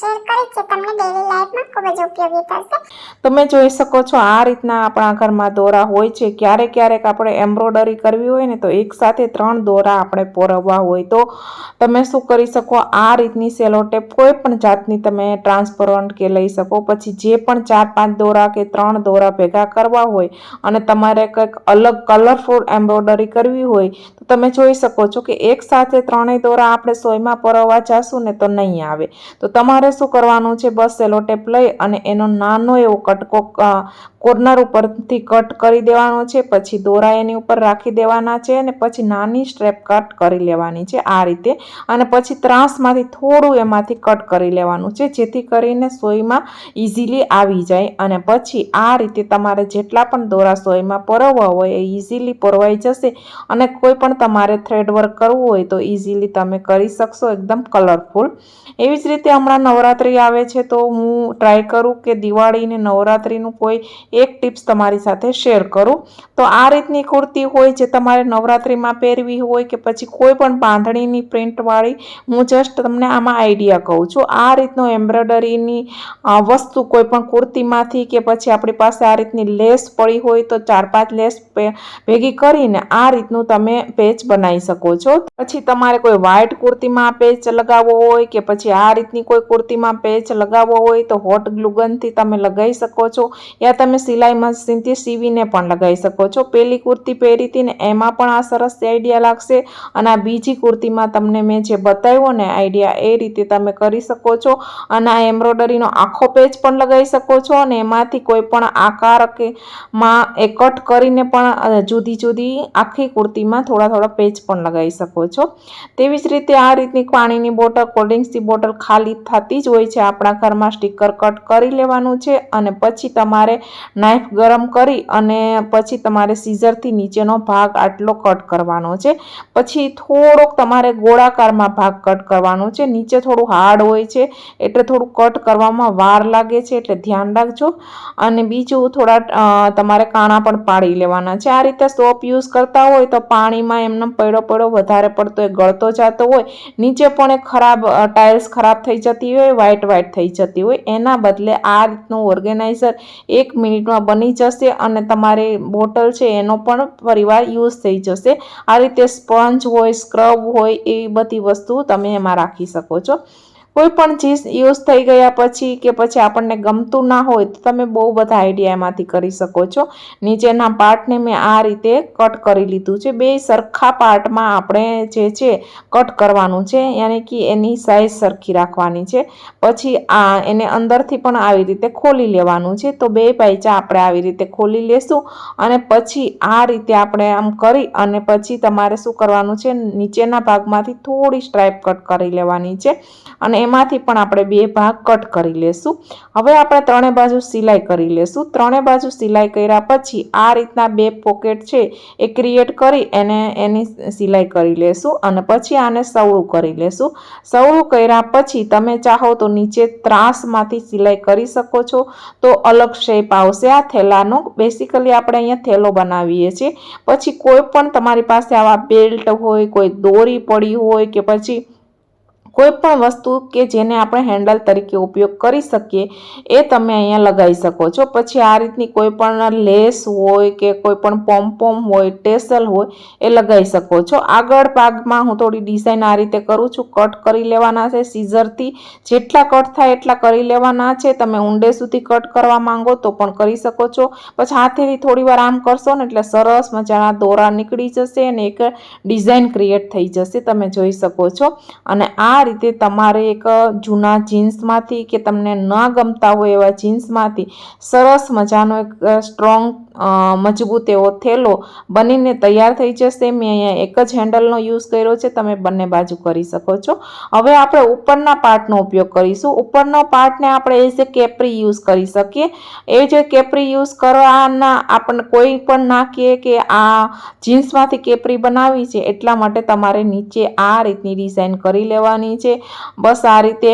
Share કરી છે, તમને ડેલી લાઈફમાં ખૂબ જ ઉપયોગી થશે. તમે જોઈ શકો છો, આ રીતના આપણા ઘરમાં દોરા હોય છે. ક્યારેક ક્યારેક આપણે એમ્બ્રોડરી કરવી હોય ને, તો એક સાથે ત્રણ દોરા આપણે પોરવવા હોય. તો તમે શું કરી શકો, આ રીતની સેલોટેપ કોઈ પણ જાતની તમે ટ્રાન્સપરન્ટ કે લઈ શકો. પછી જે પણ ચાર પાંચ દોરા કે ત્રણ દોરા ભેગા કરવા હોય અને તમારે કંઈક અલગ કલરફુલ એમ્બ્રોડરી કરવી હોય, તો તમે જોઈ શકો છો કે એક સાથે ત્રણેય દોરા આપણે સોયમાં પરવવા જશું ને, તો નહીં આવે. તો તમારે શું કરવાનું છે? બસ સેલોટેપ લઈ અને એનો નાનો એવો કટકો કોર્નર ઉપરથી કટ કરી દેવાનો છે, પછી દોરા એની ઉપર રાખી દેવાના છે અને પછી નાની સ્ટ્રેપ કટ કરી લેવાની છે આ રીતે. અને પછી ત્રાસમાંથી થોડું એમાંથી કટ કરી લેવાનું છે, જેથી કરીને સોયમાં ઇઝીલી આવી જાય. અને પછી આ રીતે તમારે જેટલા પણ દોરા સોયમાં પરવવા હોય એ ઇઝીલી પરવાઈ જશે. અને કોઈ પણ તમારે થ્રેડ વર્ક કરવું હોય તો ઇઝીલી તમે કરી શકશો, એકદમ કલરફુલ. એવી જ રીતે હમણાં નવરાત્રિ આવે છે તો હું ટ્રાય કરું કે દિવાળીને નવરાત્રિનું કોઈ એક ટિપ્સ તમારી સાથે શેર કરું. તો આ રીતની કુર્તી હોય જે તમારે નવરાત્રિમાં પહેરવી હોય કે પછી કોઈ પણ બાંધણીની પ્રિન્ટવાળી, હું જસ્ટ તમને આમાં આઈડિયા કહું છું. આ રીતનો એમ્બ્રોઇડરીની વસ્તુ કોઈ પણ કુર્તીમાંથી કે પછી આપણી પાસે આ રીતની લેસ પડી હોય તો ચાર પાંચ લેસ ભેગી કરીને આ રીતનું તમે પેચ બનાવી શકો છો. પછી તમારે કોઈ વ્હાઇટ કુર્તીમાં પેચ લગાવવો હોય કે પછી આ રીતની કોઈ કુર્તીમાં પેચ લગાવવો હોય તો હોટ ગ્લુગનથી તમે લગાવી શકો છો યા તમે સિલાઈ મશીનથી સીવીને પણ લગાવી શકો છો. પેલી કુર્તી પહેરી હતી ને એમાં પણ આ સરસ આઈડિયા લાગશે અને આ બીજી કુર્તીમાં તમને મેં જે બતાવ્યો ને આઈડિયા એ રીતે તમે કરી શકો છો અને આ એમ્બ્રોડરીનો આખો પેચ પણ લગાવી શકો છો અને એમાંથી કોઈ પણ આકાર કે માં એ કટ કરીને પણ જુદી જુદી આખી કુર્તીમાં થોડા થોડા પેચ પણ લગાવી શકો છો. તેવી જ રીતે આ રીતની પાણીની બોટલ કોલ્ડ્રિંક્સની બોટલ ખાલી થતી જ હોય છે. આપણા ઘરમાં સ્ટીકર કટ કરી લેવાનું છે અને પછી તમારે નાઇફ ગરમ કરી અને પછી તમારે સીઝરથી નીચેનો ભાગ આટલો કટ કરવાનો છે. પછી થોડોક તમારે ગોળાકારમાં ભાગ કટ કરવાનો છે. નીચે થોડું હાર્ડ હોય છે એટલે થોડું કટ કરવામાં વાર લાગે છે એટલે ધ્યાન રાખજો. અને બીજું થોડા તમારે કાણા પણ પાડી લેવાના છે. આ રીતે સોપ યુઝ કરતા હોય તો પાણીમાં એમનો પડો પડો વધારે પડતો એ ગળતો જતો હોય. નીચે પણ એ ખરાબ ટાઇલ્સ ખરાબ થઈ જતી હોય વ્હાઈટ વ્હાઈટ થઈ જતી હોય. એના બદલે આ રીતનું ઓર્ગેનાઇઝર એક મિનિટમાં બની જશે અને તમારે બોટલ છે એનો પણ પરિવાર યુઝ થઈ જશે. આ રીતે સ્પંજ હોય સ્ક્રબ હોય, એવી બધી વસ્તુ તમે એમાં રાખી શકો છો. કોઈ પણ ચીજ યુઝ થઈ ગયા પછી કે પછી આપણને ગમતું ના હોય તો તમે બહુ બધા આઈડિયા એમાંથી કરી શકો છો. નીચેના પાર્ટને મેં આ રીતે કટ કરી લીધું છે. બે સરખા પાર્ટમાં આપણે જે છે કટ કરવાનું છે. યાની કે એની સાઇઝ સરખી રાખવાની છે. પછી આ એને અંદરથી પણ આવી રીતે ખોલી લેવાનું છે. તો બે પાયચા આપણે આવી રીતે ખોલી લેશું અને પછી આ રીતે આપણે આમ કરી અને પછી તમારે શું કરવાનું છે? નીચેના ભાગમાંથી થોડી સ્ટ્રાઇપ કટ કરી લેવાની છે. અને એમાંથી પણ આપણે બે ભાગ કટ કરી લેશું. હવે આપણે ત્રણે બાજુ સિલાઈ કરી લેશું. ત્રણે બાજુ સિલાઈ કર્યા પછી આ રીતના બે પોકેટ છે એ ક્રિએટ કરી એને એની સિલાઈ કરી લેશું અને પછી આને સવળું કરી લેશું. સવળું કર્યા પછી તમે ચાહો તો નીચે ત્રાસમાંથી સિલાઈ કરી શકો છો. તો અલગ શેપ આવશે. આ થેલાનો બેસિકલી આપણે અહીંયા થેલો બનાવીએ છીએ. પછી કોઈ પણ તમારી પાસે આવા બેલ્ટ હોય, કોઈ દોરી પડી હોય કે પછી કોઈ પણ વસ્તુ કે જેને આપણે હેન્ડલ તરીકે ઉપયોગ કરી શકીએ, એ તમે અહીંયા લગાવી શકો છો. પછી આ રીતની કોઈ પણ લેસ હોય કે કોઈ પણ પોમ્પોમ હોય ટેસલ હોય, એ લગાવી શકો છો. આગળ ભાગમાં હું થોડી ડિઝાઇન આ રીતે કરું છું. કટ કરી લેવાના છે. સીઝરથી જેટલા કટ થાય એટલા કરી લેવાના છે. તમે ઊંડે સુધી કટ કરવા માંગો તો પણ કરી શકો છો. પછી હાથેથી થોડી વાર આમ કરશો ને એટલે સરસ મજાના દોરા નીકળી જશે અને એક ડિઝાઇન ક્રિએટ થઈ જશે. તમે જોઈ શકો છો. અને આ આ રીતે તમારે એક જૂના જીન્સમાંથી કે તમને ન ગમતા હોય એવા જીન્સમાંથી સરસ મજાનો એક સ્ટ્રોંગ મજબૂત એવો થેલો બનીને તૈયાર થઈ જશે. મેં અહીંયા એક જ હેન્ડલનો યુઝ કર્યો છે. તમે બંને બાજુ કરી શકો છો. હવે આપણે ઉપરના પાર્ટનો ઉપયોગ કરીશું. ઉપરનો પાર્ટને આપણે એઝ એ કેપરી યુઝ કરી શકીએ. એ જે કેપરી યુઝ કરવાના આપણને કોઈ પણ ના કહે કે આ જીન્સમાંથી કેપરી બનાવી છે. એટલા માટે તમારે નીચે આ રીતની ડિઝાઇન કરી લેવાની છે. બસ આ રીતે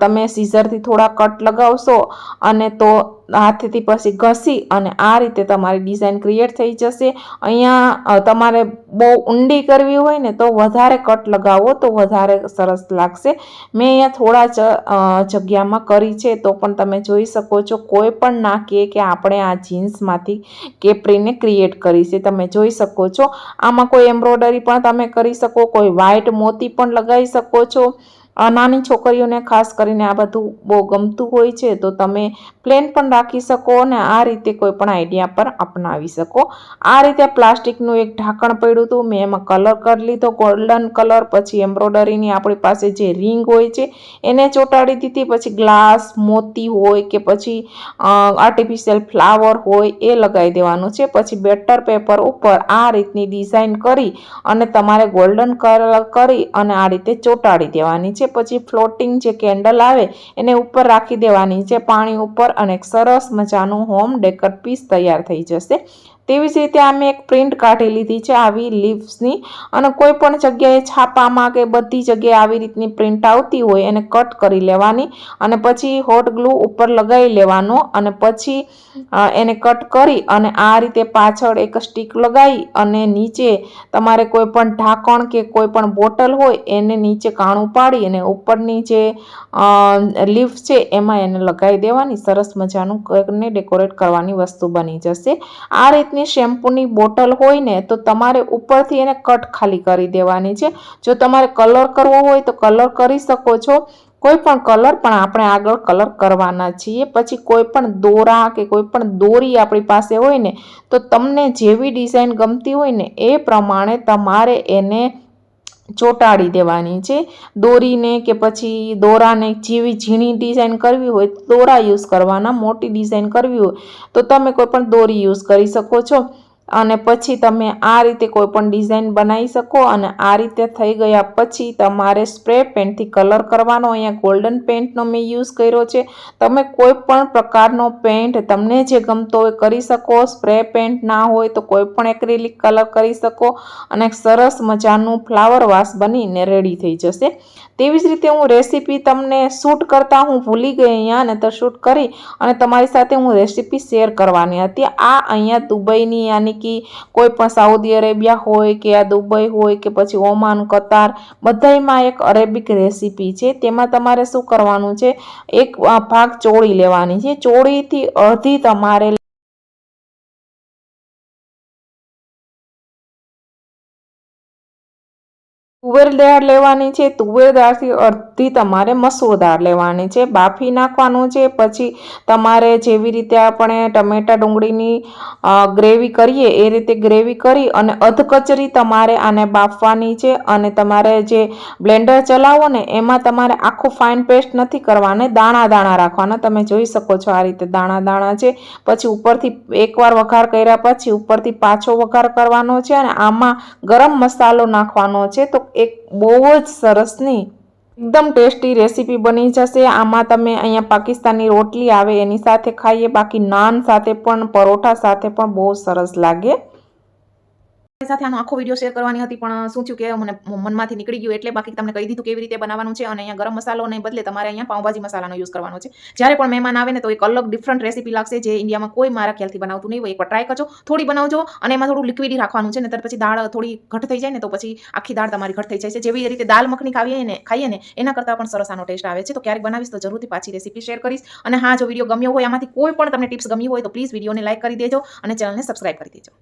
તમે સીઝરથી થોડા કટ લગાવશો અને તો હાથેથી પછી ઘસી અને આ રીતે તમારી ડિઝાઇન ક્રિએટ થઈ જશે. અહીંયા તમારે બહુ ઊંડી કરવી હોય ને તો વધારે કટ લગાવો તો વધારે સરસ લાગશે. મેં અહીંયા થોડા જગ્યામાં કરી છે તો પણ તમે જોઈ શકો છો કોઈ પણ ના કહે કે આપણે આ જીન્સમાંથી કેપરીને ક્રિએટ કરી છે. તમે જોઈ શકો છો. આમાં કોઈ એમ્બ્રોડરી પણ તમે કરી શકો, કોઈ વ્હાઇટ મોતી પણ લગાવી શકો છો. અ, નાની છોકરીઓને ખાસ કરીને આ બધું બહુ ગમતું હોય છે તો તમે પ્લેન પણ રાખી શકો અને આ રીતે કોઈ પણ આઈડિયા પર અપનાવી શકો. આ રીતે પ્લાસ્ટિકનું એક ઢાંકણ પડ્યું હતું મેં એમાં કલર કરી લીધો ગોલ્ડન કલર પછી એમ્બ્રોડરીની આપણી પાસે જે રિંગ હોય છે એને ચોંટાડી દીધી પછી ગ્લાસ મોતી હોય કે પછી આર્ટિફિશિયલ ફ્લાવર હોય એ લગાવી દેવાનું છે પછી બેટર પેપર ઉપર આ રીતની ડિઝાઇન કરી અને તમારે ગોલ્ડન કલર કરી અને આ રીતે ચોંટાડી દેવાની છે. પછી ફ્લોટિંગ જે કેન્ડલ આવે એને ઉપર રાખી દેવાની. છે પાણી ઉપર અને સરસ મજાનું હોમ ડેકર પીસ તૈયાર થઈ જશે. તેવી જ રીતે આ મેં એક પ્રિન્ટ કાઢી લીધી છે આવી લીવ્સની. અને કોઈ પણ જગ્યાએ છાપામાં કે બધી જગ્યાએ આવી રીતની પ્રિન્ટ આવતી હોય એને કટ કરી લેવાની અને પછી હોટ ગ્લુ ઉપર લગાવી લેવાનો અને પછી એને કટ કરી અને આ રીતે પાછળ એક સ્ટીક લગાવી અને નીચે તમારે કોઈ પણ ઢાંકણ કે કોઈ પણ બોટલ હોય એને નીચે કાણું પાડી અને ઉપરની જે લીફ છે એમાં એને લગાવી દેવાની. સરસ મજાનું કરીને ડેકોરેટ કરવાની વસ્તુ બની જશે. આ રીતની શેમ્પૂની બોટલ હોય ને, તો તમારે ઉપરથી એને કટ ખાલી કરી દેવાની છે. જો તમારે કલર કરવો હોય તો કલર કરી શકો છો. કોઈ પણ કલર પણ આપણે આગળ કલર કરવાના છીએ. પછી કોઈ પણ દોરા કે કોઈ પણ દોરી આપણી પાસે હોય ને, તો તમને જેવી ડિઝાઇન ગમતી હોય ને, એ પ્રમાણે તમારે એને ચોંટાડી દેવાની છે. દોરીને કે પછી દોરાને જેવી ઝીણી ડિઝાઇન કરવી હોય દોરા યુઝ કરવાના, મોટી ડિઝાઇન કરવી હોય તો તમે કોઈ પણ દોરી યુઝ કરી શકો છો. અને પછી તમે આ રીતે કોઈ પણ ડિઝાઇન બનાવી શકો અને આ રીતે થઈ ગયા પછી તમારે સ્પ્રે પેન્ટથી કલર કરવાનો, અહીંયા ગોલ્ડન પેન્ટનો મેં યુઝ કર્યો છે. તમે કોઈ પણ પ્રકારનો પેન્ટ તમને જે ગમતો હોય કરી શકો સ્પ્રે પેન્ટ ના હોય તો કોઈ પણ એક્રેલિક કલર કરી શકો અને સરસ મજાનું ફ્લાવર વાસ બનીને રેડી થઈ જશે. તેવી જ રીતે હું રેસીપી તમને શૂટ કરતાં હું ભૂલી ગઈ અહીંયા ને તો શૂટ કરી અને તમારી સાથે હું રેસીપી શેર કરવાની હતી. આ અહીંયા દુબઈની યાની કે કોઈ પણ સાઉદી અરેબિયા હોય કે આ દુબઈ હોય કે પછી ઓમાન કતાર બધાયમાં એક અરેબિક રેસીપી છે. તેમાં તમારે શું કરવાનું છે? એક ભાગ ચોળી લેવાની છે. ચોળીથી અડધી તમારે તુવેર દાળ લેવાની છે. તુવેર દાળથી અડધી તમારે મસૂર દાળ લેવાની છે. બાફી નાખવાનું છે. પછી તમારે જેવી રીતે આપણે ટમેટા ડુંગળીની ગ્રેવી કરીએ, એ રીતે ગ્રેવી કરી અને અધકચરી તમારે આને બાફવાની છે અને તમારે જે બ્લેન્ડર ચલાવો ને, એમાં તમારે આખું ફાઇન પેસ્ટ નથી કરવાને, દાણા દાણા રાખવાના. તમે જોઈ શકો છો આ રીતે દાણા દાણા છે. પછી ઉપરથી એકવાર વઘાર કર્યા પછી ઉપરથી પાછો વઘાર કરવાનો છે અને આમાં ગરમ મસાલો નાખવાનો છે. તો એક બહુ જ સરસની એકદમ ટેસ્ટી રેસીપી બની જશે. આમાં તમે અહીંયા પાકિસ્તાની રોટલી આવે એની સાથે ખાઈએ, બાકી નાન સાથે પણ, પરોઠા સાથે પણ બહુ સરસ લાગે. સાથે આનો આખો વીડિયો શેર કરવાની હતી, પણ શું થયું કે મને મનમાંથી નીકળી ગયું એટલે બાકી તમને કહી દીધું કેવી રીતે બનાવવાનું છે અને અહીંયા ગરમ મસાલોને બદલે તમારે અહીંયા પાઉંભાજી મસાલાનો યુઝ કરવાનો છે. જ્યારે પણ મહેમાન આવે ને તો એક અલગ ડિફરન્ટ રેસીપી લાગશે જે ઇન્ડિયામાં કોઈ મારા ખ્યાલથી બનાવતું નહીં હોય. એકવાર ટ્રાય કરજો. થોડી બનાવજો અને એમાં થોડું લિક્વિડી રાખવાનું છે ને ત્યાર પછી દાળ થોડી ઘટ થઈ જાય ને તો પછી આખી દાળ તમારી ઘટ થઈ જાય છે. જેવી રીતે દાલ મખની ખાવીએ ને, ખાઈએ ને, એના કરતાં પણ સરસ આનો ટેસ્ટ આવે છે. તો ક્યારેક બનાવીશ તો જરૂરથી પાછી રેસીપી શેર કરીશ. અને હા, જો વીડિયો ગમ્યો હોય, આમાંથી કોઈ પણ તમને ટિપ્સ ગમી હોય તો પ્લીઝ વિડીયોને લાઇક કરી દેજો અને ચેનલને સબસ્ક્રાઇબ કરી દેજો.